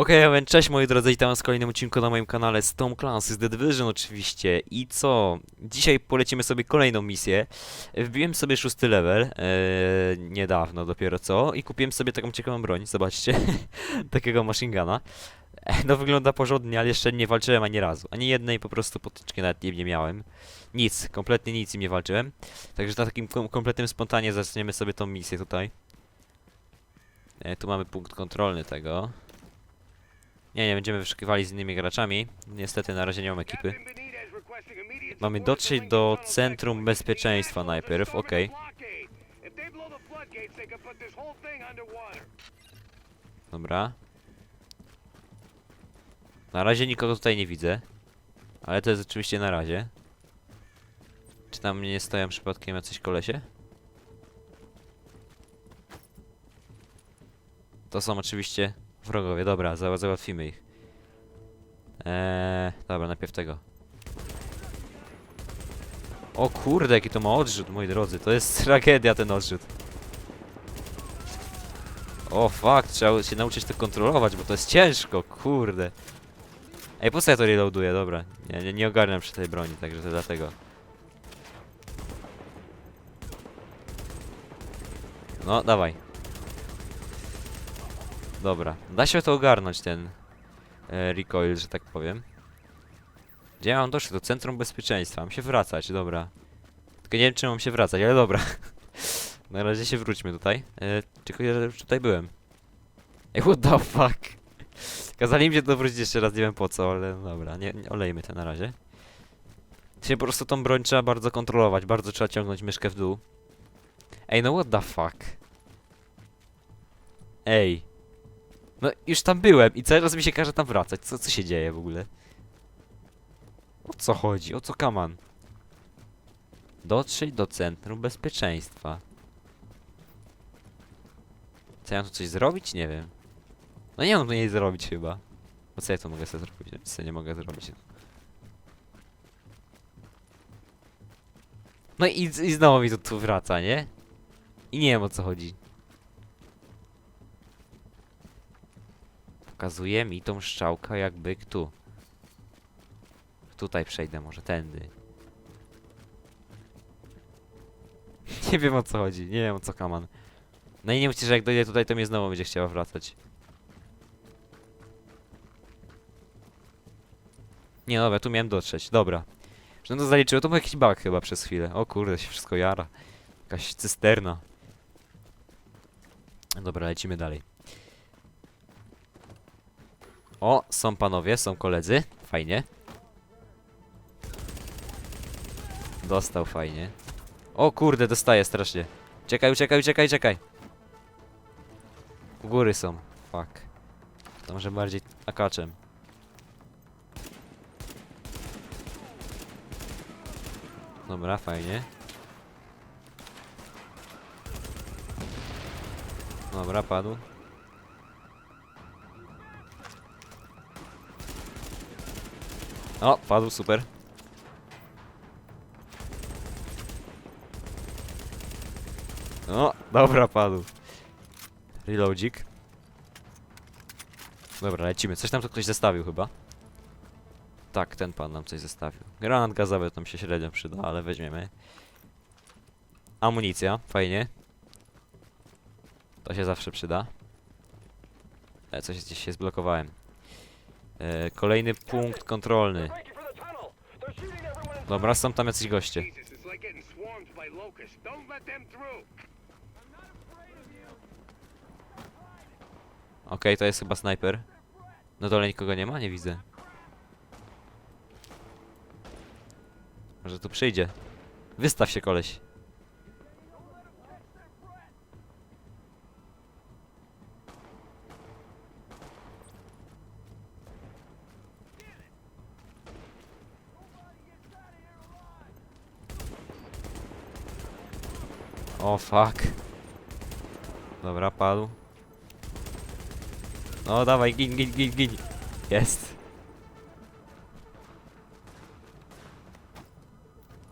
Okej, okay, cześć moi drodzy, witam w kolejnym odcinku na moim kanale z Tom Clancy, z The Division oczywiście. I co? Dzisiaj polecimy sobie kolejną misję. Wbiłem sobie szósty level, e, niedawno dopiero co, i kupiłem sobie taką ciekawą broń, zobaczcie, takiego machine guna. E, No wygląda porządnie, ale jeszcze nie walczyłem ani razu. Ani jednej po prostu potyczki nawet nie, nie miałem. Nic, kompletnie nic im nie walczyłem. Także na takim kom kompletnym spontanie zaczniemy sobie tą misję tutaj. E, tu mamy punkt kontrolny tego. Nie, nie będziemy wyszukiwali z innymi graczami. Niestety na razie nie mam ekipy. Mamy dotrzeć do Centrum Bezpieczeństwa najpierw, okej. Dobra. Na razie nikogo tutaj nie widzę. Ale to jest oczywiście na razie. Czy tam nie stoją przypadkiem jacyś kolesie? To są oczywiście wrogowie. Dobra, za załatwimy ich. Eee, dobra, najpierw tego. O kurde, jaki to ma odrzut, moi drodzy. To jest tragedia ten odrzut. O fuck, trzeba się nauczyć to kontrolować, bo to jest ciężko, kurde. Ej, po co ja to reloaduję? Dobra, nie, nie, nie ogarniam przy tej broni, także to dlatego. No, dawaj. Dobra, da się to ogarnąć, ten e, recoil, że tak powiem. Gdzie ja mam doszedł? Do centrum bezpieczeństwa. Mam się wracać, dobra. Tylko nie wiem, czy mam się wracać, ale dobra. Na razie się wróćmy tutaj. E, tylko ja już tutaj byłem. Ej, what the fuck? Kazali mi się to wrócić jeszcze raz, nie wiem po co, ale dobra, nie, nie olejmy to na razie. Się po prostu tą broń trzeba bardzo kontrolować, bardzo trzeba ciągnąć myszkę w dół. Ej, no what the fuck? Ej. No już tam byłem i cały czas mi się każe tam wracać. Co, co się dzieje w ogóle? O co chodzi? O co kaman? Dotrzeć do centrum bezpieczeństwa. Co ja tu coś zrobić? Nie wiem. No nie mam tu nic zrobić chyba. Bo co ja tu mogę sobie zrobić? Nic sobie nie mogę zrobić. No i, i znowu mi to tu wraca, nie? I nie wiem o co chodzi. Pokazuje mi tą strzałkę jakby tu. Tutaj przejdę może, tędy. Nie wiem o co chodzi, nie wiem o co kaman. No i nie mówcie, że jak dojdę tutaj, to mnie znowu będzie chciała wracać. Nie, dobra, tu miałem dotrzeć, dobra. Że no to zaliczyło, to był jakiś bug chyba przez chwilę. O kurde, się wszystko jara. Jakaś cysterna. Dobra, lecimy dalej. O, są panowie, są koledzy. Fajnie. Dostał fajnie. O kurde, dostaje strasznie. Czekaj, uciekaj, uciekaj, czekaj. U góry są. Fuck. To może bardziej akaczem. Dobra, fajnie. Dobra, padł. O, padł, super. O, dobra, padł. Reloadzik. Dobra, lecimy. Coś tam tu ktoś zestawił chyba. Tak, ten pan nam coś zestawił. Granat gazowy tam się średnio przyda, ale weźmiemy. Amunicja, fajnie. To się zawsze przyda. E, coś gdzieś się zblokowałem. E, kolejny punkt kontrolny. Dobra, są tam jacyś goście. Okej, to jest chyba snajper. Na dole nikogo nie ma? Nie widzę. Może tu przyjdzie. Wystaw się, koleś. O, fuck. Dobra, padł. No, dawaj, gin, gin, gin, gin. Jest.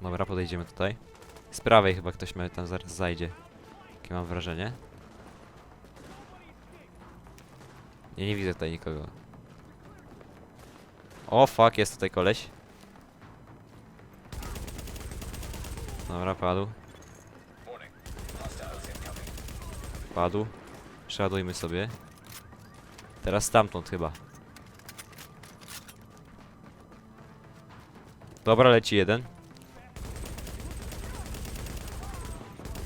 Dobra, podejdziemy tutaj. Z prawej chyba ktoś mnie tam zaraz zajdzie. Jakie mam wrażenie. Nie, nie widzę tutaj nikogo. O, fuck, jest tutaj koleś. Dobra, padł. Padł. Sobie. Teraz stamtąd chyba. Dobra, leci jeden.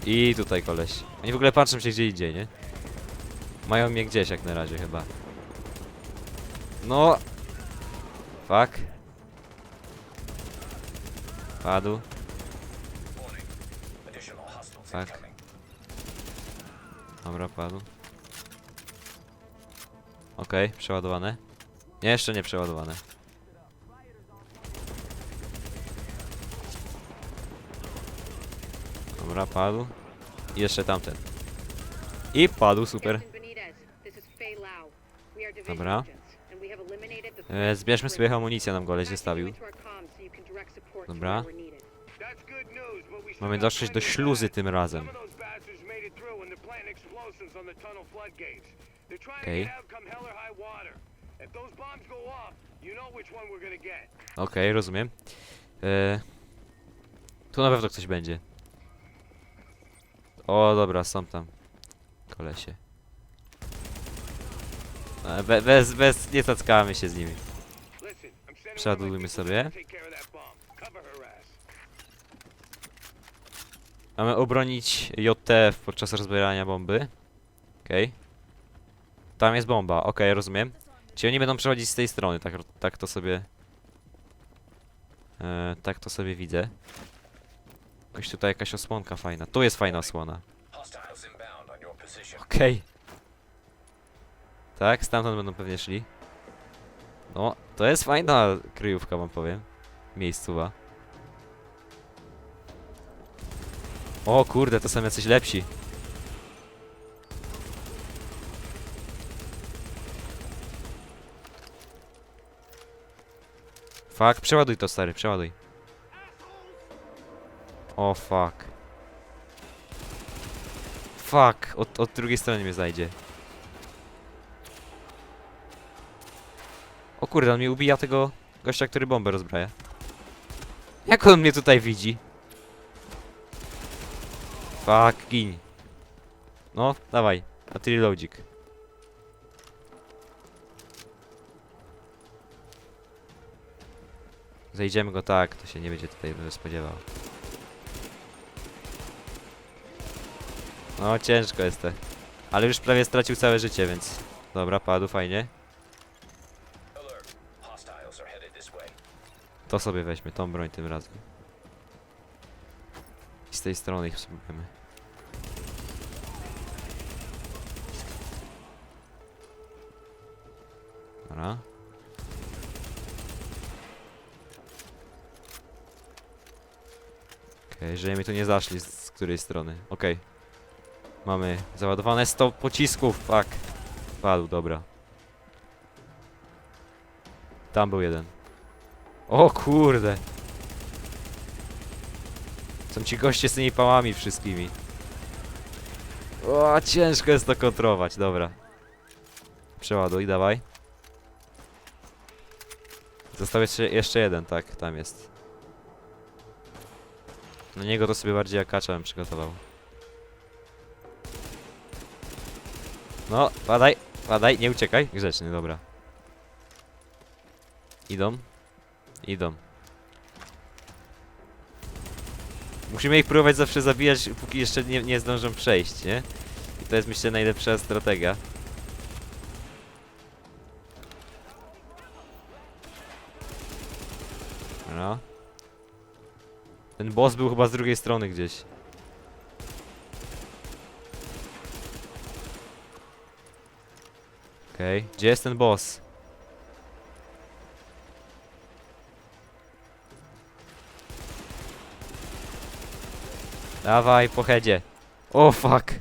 I tutaj koleś. Oni w ogóle patrzą się gdzie idzie, nie? Mają mnie gdzieś jak na razie chyba. No. Fuck. Padł. Tak. Dobra, padł. Okej, przeładowane. Nie, jeszcze nie przeładowane. Dobra, padł. I jeszcze tamten. I padł, super. Dobra. E, zbierzmy sobie amunicję, nam goleś zostawił. Dobra. Mamy dotrzeć do śluzy tym razem. Okej. Okej, rozumiem. E, tu na pewno ktoś będzie. O, dobra, są tam. Kolesie. E, be, bez, bez, nie tackamy się z nimi. Przeładujmy sobie. Mamy obronić JTF podczas rozbierania bomby. Okej. Tam jest bomba, okej, rozumiem. Czyli oni będą przechodzić z tej strony, tak, tak to sobie... E, tak to sobie widzę. Jakoś tutaj jakaś osłonka fajna. Tu jest fajna osłona. Okej. Tak, stamtąd będą pewnie szli. No, to jest fajna kryjówka, wam powiem. Miejscowa. O kurde, to są jacyś lepsi. Fuck, przeładuj to stary, przeładuj. O fuck. Fuck, od, od drugiej strony mnie zajdzie. O kurde, on mnie ubija tego gościa, który bombę rozbraja. Jak on mnie tutaj widzi? Fuck, gin. No, dawaj, a ty reloadzik. Zejdziemy go tak, to się nie będzie tutaj spodziewał. No, ciężko jest to. Ale już prawie stracił całe życie, więc... Dobra, padł, fajnie. To sobie weźmy, tą broń tym razem. I z tej strony ich spróbujemy. Okej, żeby mi tu nie zaszli z, której strony. Okej. Mamy załadowane 100 pocisków, fuck. Padł, dobra. Tam był jeden. O kurde. Są ci goście z tymi pałami wszystkimi. O, ciężko jest to kontrolować, dobra. Przeładuj, dawaj. Jeszcze, jeszcze jeden, tak, tam jest. Na niego to sobie bardziej akacza bym przygotował. No, padaj, padaj, nie uciekaj. Grzeczny, dobra. Idą. Idą. Musimy ich próbować zawsze zabijać, póki jeszcze nie, nie zdążą przejść, nie? I to jest myślę najlepsza strategia. Boss był chyba z drugiej strony gdzieś. Okej, gdzie jest ten boss? Dawaj, po headzie. O fuck.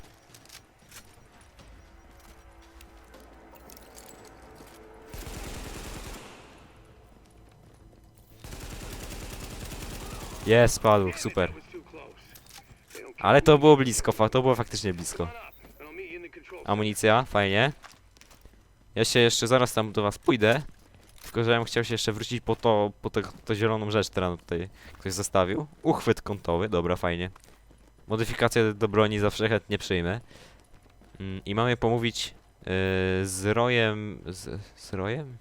Jest, padł, super. Ale to było blisko, fa to było faktycznie blisko. Amunicja, fajnie. Ja się jeszcze zaraz tam do was pójdę. Tylko, że ja bym chciał się jeszcze wrócić po to, po to zieloną rzecz, którą tutaj ktoś zostawił. Uchwyt kątowy, dobra, fajnie. Modyfikację do broni zawsze chętnie przyjmę. Mm, I mamy pomówić yy, z Rojem... Z, z Rojem?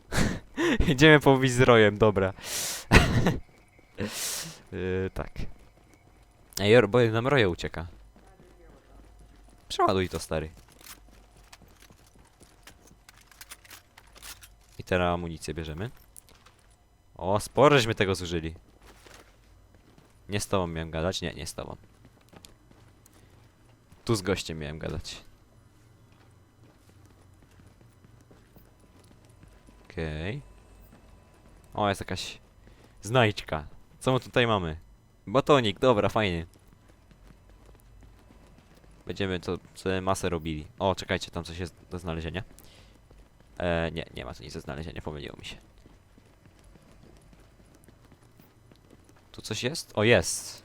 Idziemy pomówić z Rojem, dobra. yy, tak. Ej, bo nam Roje ucieka. Przeładuj to, stary. I teraz amunicję bierzemy. O, sporo żeśmy tego zużyli. Nie z tobą miałem gadać? Nie, nie z tobą. Tu z gościem miałem gadać. Okej. O, jest jakaś znajdźka. Co my tutaj mamy? Batonik, dobra, fajnie. Będziemy to sobie masę robili. O, czekajcie, tam coś jest do znalezienia. E, nie, nie ma tu nic do znalezienia, pomyliło mi się. Tu coś jest? O, jest!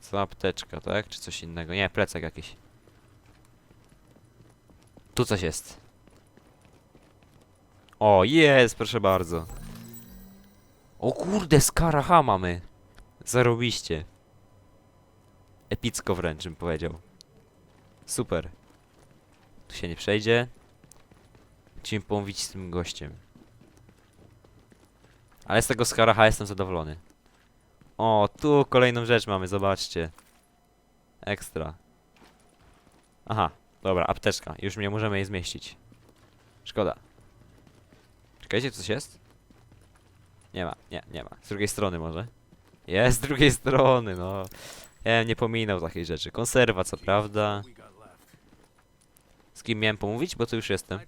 Co apteczka, tak? Czy coś innego? Nie, plecak jakiś. Tu coś jest. O, jest, proszę bardzo. O kurde, skaraha mamy. Zarobiście. Epicko wręcz bym powiedział. Super. Tu się nie przejdzie. Musimy pomówić z tym gościem. Ale z tego skaraha jestem zadowolony. O, tu kolejną rzecz mamy, zobaczcie. Ekstra. Aha, dobra, apteczka. Już nie możemy jej zmieścić. Szkoda. Czekajcie, coś jest? Nie ma, nie, nie ma. Z drugiej strony może. Jest z drugiej strony, no. Ja nie pominął takiej rzeczy. Konserwa, co prawda. Z kim miałem pomówić? Bo tu już jestem.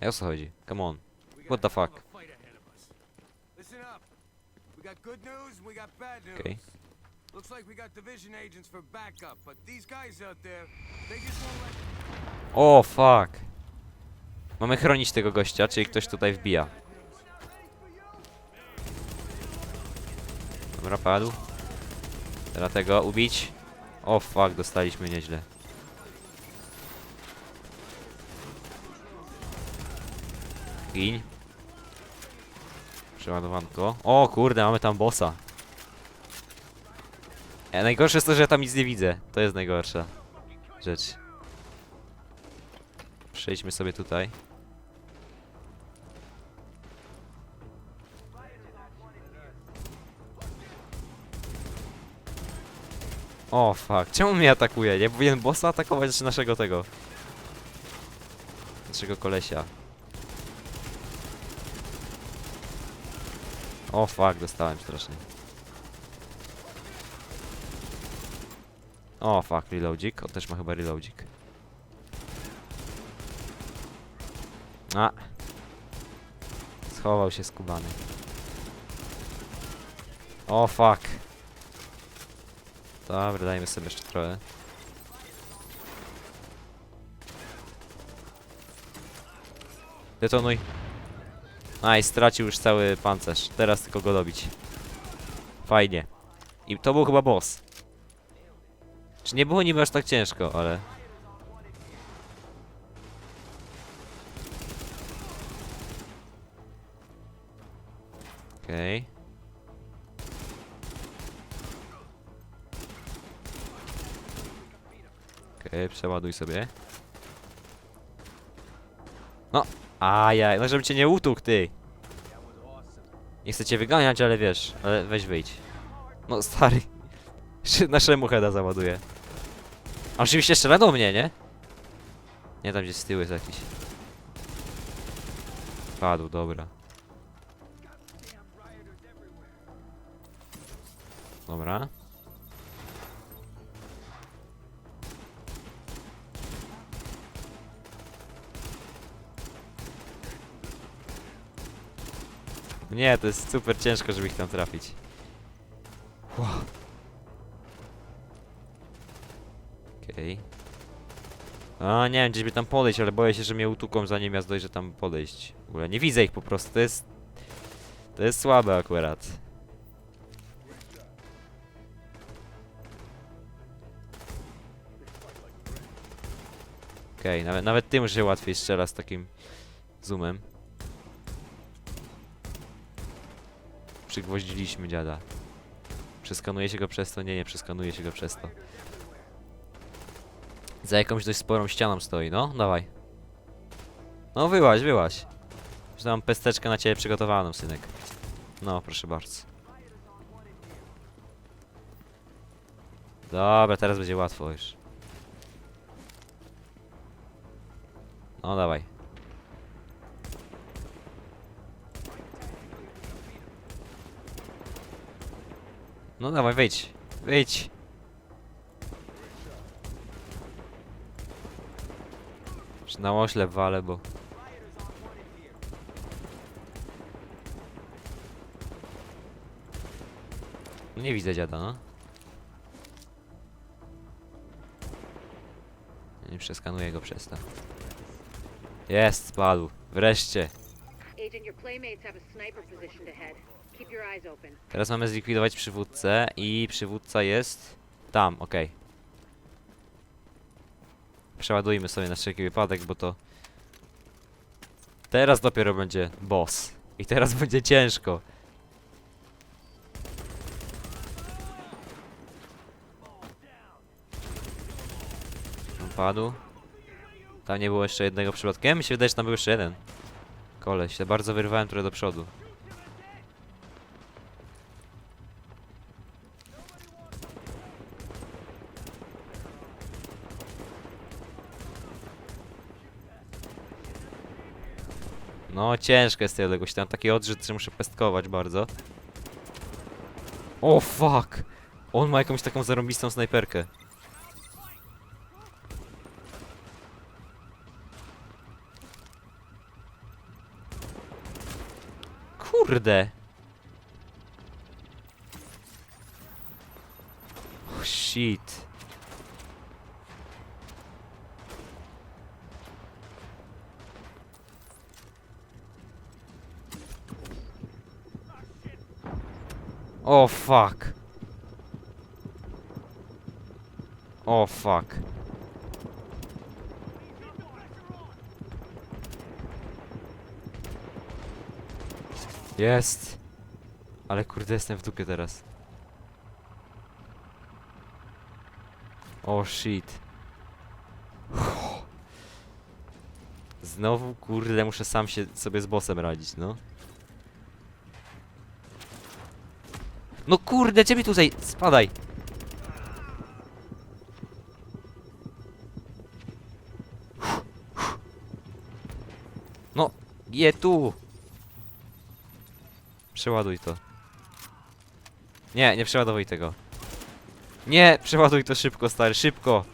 Ej, o co chodzi? Come on. What the fuck? news. Okay. O, fuck. Mamy chronić tego gościa, czyli ktoś tutaj wbija. Dobra, padł. Teraz tego ubić. O, fuck, dostaliśmy nieźle. Gin. Przeładowanko. O, kurde, mamy tam bossa. E, najgorsze jest to, że ja tam nic nie widzę. To jest najgorsza rzecz. Przejdźmy sobie tutaj. O fuck, czemu mnie atakuje? Nie powinien bossa atakować czy naszego tego? Naszego kolesia. O fuck, dostałem strasznie. O fuck, reloadzik. On też ma chyba reloadzik. A. Schował się skubany. O fuck. Dobra, dajmy sobie jeszcze trochę. Detonuj. Aj, stracił już cały pancerz. Teraz tylko go dobić. Fajnie. I to był chyba boss. Czy nie było niby aż tak ciężko, ale... Okej. Okej, przeładuj sobie. No, ajaj, no żebym cię nie utukł, ty. Nie chcę cię wyganiać, ale wiesz, ale weź wyjdź. No, stary. Jeszcze Naszemu heada załaduje. A oczywiście strzela do mnie, nie? Nie, tam gdzieś z tyłu jest jakiś. Padł, dobra. Dobra. Nie, to jest super ciężko, żeby ich tam trafić. Wow. Okej. Okay. A, nie wiem, gdzieś by tam podejść, ale boję się, że mnie utuką zanim ja zdążę tam podejść. W ogóle nie widzę ich po prostu, to jest... To jest słabe akurat. Okej, okay, nawet, nawet tym się łatwiej strzela z takim zoomem. Przygwoździliśmy dziada. Przeskanuje się go przez to? Nie, nie przeskanuje się go przez to. Za jakąś dość sporą ścianą stoi, no, dawaj. No wyłaź, wyłaź. Już mam pesteczkę na ciebie przygotowaną, synek. No, proszę bardzo. Dobra, teraz będzie łatwo już. No dawaj. No dawaj, wyjdź. Wyjdź. Już na oślep walę, bo... No nie widzę dziada, no. Nie przeskanuję go przez to. Jest, spadł. Wreszcie. Agent, your playmates have a sniper positioned ahead. Keep your eyes open. Teraz mamy zlikwidować przywódcę i przywódca jest tam, okej. Przeładujmy sobie na wszelki wypadek, bo to teraz dopiero będzie boss. I teraz będzie ciężko. Padł. Tam nie było jeszcze jednego przypadkiem? Mi się wydaje, że tam był jeszcze jeden. Koleś, się bardzo wyrwałem trochę do przodu. No ciężko jest tej odległości, tam taki odrzut, że muszę pestkować bardzo. O fuck! On ma jakąś taką zarąbistą snajperkę. Kurde! Oh, shit. O fuck. O fuck. Jest. Ale kurde jestem w dupie teraz. O shit. Znowu kurde muszę sam się sobie z bossem radzić, no. No kurde, ciebie tutaj, spadaj. No, je tu. Przeładuj to. Nie, nie przeładowuj tego. Nie, przeładuj to szybko, stary, szybko.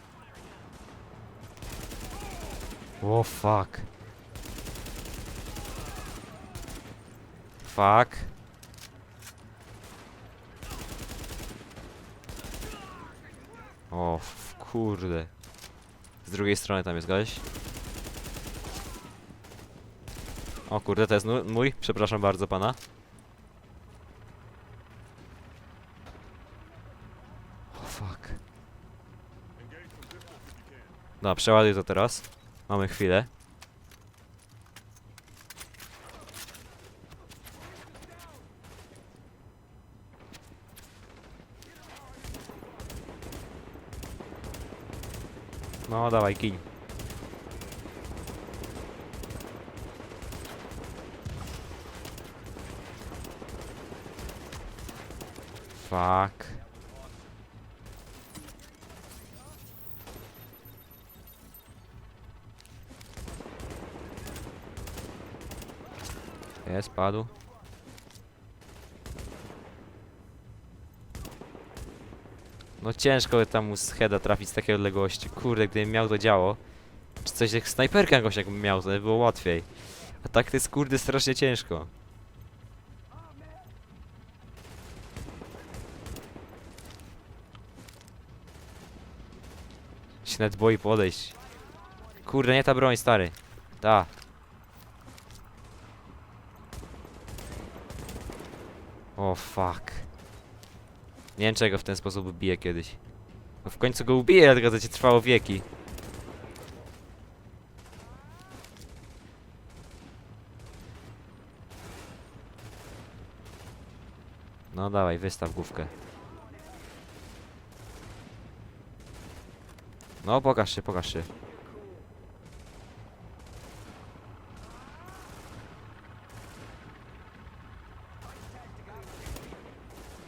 O fuck. Fuck. O, f- kurde. Z drugiej strony tam jest gość. O kurde, to jest mój. Przepraszam bardzo pana. O fuck. Dobra, przeładuj to teraz. Mamy chwilę. No, dawaj, kij. Fuck. Jest, padł. No ciężko tam z heada trafić z takiej odległości. Kurde, gdybym miał to działo. Czy coś jak snajperkę jakąś jakbym miał, to by było łatwiej. A tak to jest kurde strasznie ciężko. Się nawet boi podejść. Kurde, nie ta broń, stary. Ta. O fuck. Nie wiem czego w ten sposób ubiję kiedyś. No w końcu go ubiję, dlatego to ci trwało wieki. No dawaj, wystaw główkę. No pokaż się, pokaż się.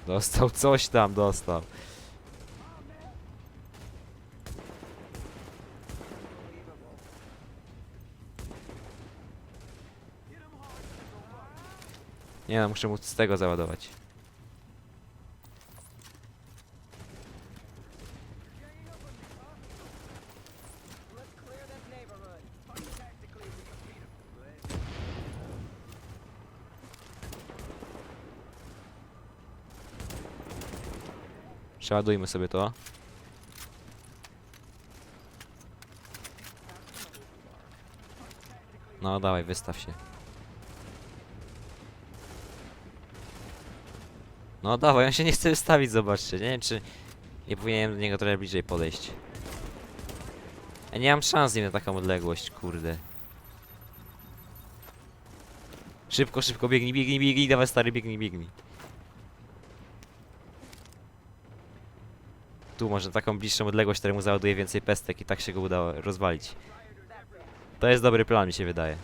Dostał coś tam, dostał. Nie no, muszę móc z tego załadować. Przeładujmy sobie to. No dawaj, wystaw się. No dawaj, on się nie chce wystawić, zobaczcie. Nie wiem, czy nie powinienem do niego trochę bliżej podejść. Ja nie mam szans z nim na taką odległość, kurde. Szybko, szybko, biegnij, biegnij, biegnij, dawaj stary, biegnij, biegnij. Tu może taką bliższą odległość, któremu załaduje więcej pestek i tak się go udało rozwalić. To jest dobry plan, mi się wydaje.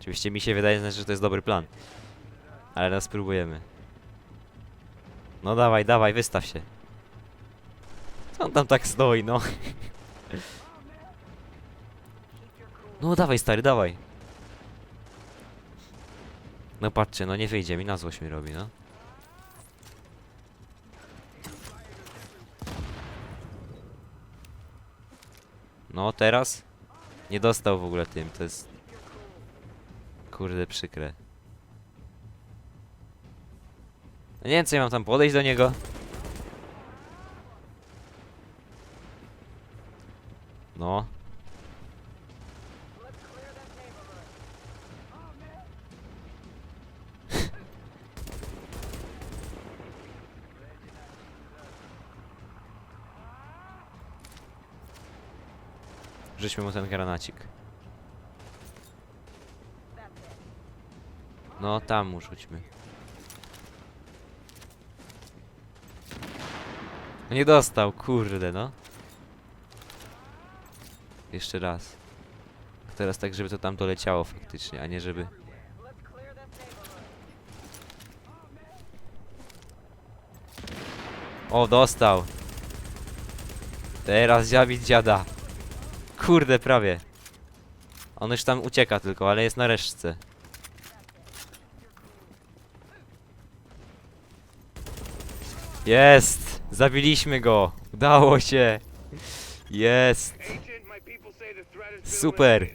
Oczywiście mi się wydaje, znaczy, że to jest dobry plan. Ale raz spróbujemy. No dawaj, dawaj, wystaw się. Co on tam tak stoi, no? No dawaj, stary, dawaj. No patrzcie, no nie wyjdzie mi, na złość mi robi, no. No teraz? Nie dostał w ogóle tym, to jest... Kurde, przykre. No nie wiem, co ja mam tam podejść do niego. No. Rzućmy mu ten granacik. No, tam mu rzućmy. No nie dostał, kurde no. Jeszcze raz. Teraz tak, żeby to tam doleciało faktycznie, a nie żeby... O, dostał. Teraz zabić dziada. Kurde, prawie. On już tam ucieka tylko, ale jest na resztce. Jest! Zabiliśmy go! Udało się! Jest! Super!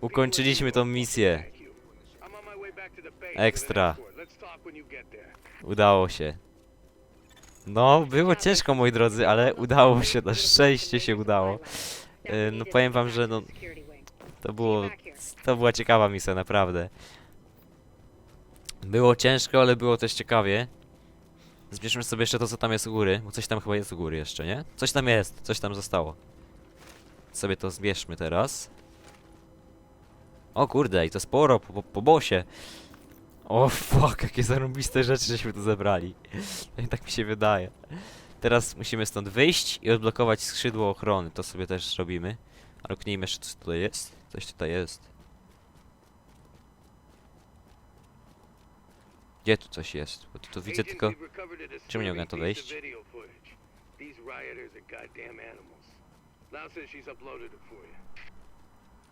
Ukończyliśmy tą misję. Ekstra. an escort. No, było ciężko moi drodzy, ale udało się, na szczęście się udało. E, no powiem wam, że no, to było, to była ciekawa misja, naprawdę. Było ciężko, ale było też ciekawie. Zbierzmy sobie jeszcze to, co tam jest u góry, bo coś tam chyba jest u góry jeszcze, nie? Coś tam jest, coś tam zostało. Sobie to zbierzmy teraz. O kurde, i to sporo po, po, po bosie. O fuck, jakie zarąbiste rzeczy żeśmy tu zebrali. tak mi się wydaje. Teraz musimy stąd wyjść i odblokować skrzydło ochrony. To sobie też zrobimy. Ale knijmy jeszcze, co tutaj jest. Coś tutaj jest. Gdzie tu coś jest? Bo tu, tu widzę tylko... Czemu nie mogę to wejść?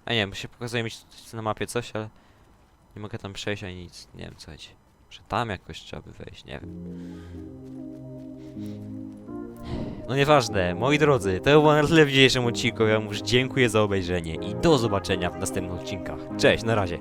A nie, bo się pokazuje mi na mapie coś, ale... Nie mogę tam przejść ani nic. Nie wiem, co chodzi. Że tam jakoś trzeba by wejść, nie wiem. No nieważne, moi drodzy, to było na tyle w dzisiejszym odcinku. Ja wam już dziękuję za obejrzenie i do zobaczenia w następnych odcinkach. Cześć, na razie.